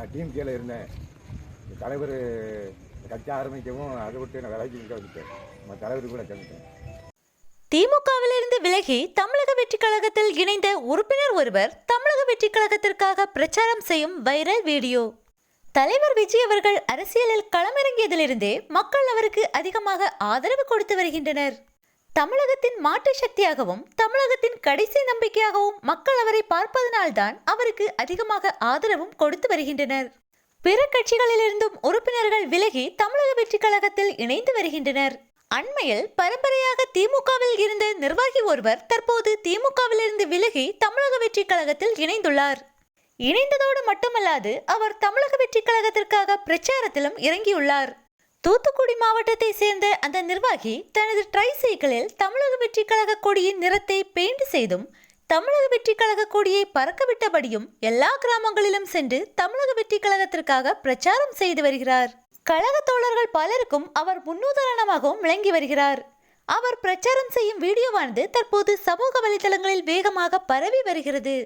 நான் டீம் கீழே இருந்தேன். தலைவர் கட்சி ஆரம்பிக்கவும் அதை விட்டு நான் விலகி நிற்க வந்துட்டேன். நம்ம தலைவர் கூட சேர்ந்துட்டேன். திமுகவிலிருந்து விலகி தமிழக வெற்றிக் கழகத்தில் இணைந்த உறுப்பினர் ஒருவர் தமிழக வெற்றிக் கழகத்திற்காக பிரச்சாரம் செய்யும் வைரல் வீடியோ. தலைவர் விஜய் அவர்கள் அரசியலில் களமிறங்கியதிலிருந்தே மக்கள் அவருக்கு அதிகமாக ஆதரவு கொடுத்து வருகின்றனர். தமிழகத்தின் மாற்று சக்தியாகவும் தமிழகத்தின் கடைசி நம்பிக்கையாகவும் மக்கள் அவரை பார்ப்பதனால்தான் அவருக்கு அதிகமாக ஆதரவும் கொடுத்து வருகின்றனர். பிற கட்சிகளிலிருந்தும் உறுப்பினர்கள் விலகி தமிழக வெற்றிக் கழகத்தில் இணைந்து வருகின்றனர். அண்மையில் பரம்பரையாக திமுகவில் இருந்த நிர்வாகி ஒருவர் தற்போது திமுகவிலிருந்து விலகி தமிழக வெற்றிக் கழகத்தில் இணைந்துள்ளார். இணைந்ததோடு மட்டுமல்லாது அவர் தமிழக வெற்றிக் கழகத்திற்காக பிரச்சாரத்திலும் இறங்கியுள்ளார். தூத்துக்குடி மாவட்டத்தை சேர்ந்த அந்த நிர்வாகி தனது ட்ரை சைக்கிளில் தமிழக வெற்றி கழக கொடியின் நிறத்தை பெயிண்ட் செய்தும் தமிழக வெற்றி கழக கொடியை பறக்கவிட்டபடியும் எல்லா கிராமங்களிலும் சென்று தமிழக வெற்றி கழகத்திற்காக பிரச்சாரம் செய்து வருகிறார். கழக தோழர்கள் பலருக்கும் அவர் முன்னுதாரணமாகவும் விளங்கி வருகிறார். அவர் பிரச்சாரம் செய்யும் வீடியோவானது தற்போது சமூக வலைதளங்களில் வேகமாக பரவி வருகிறது.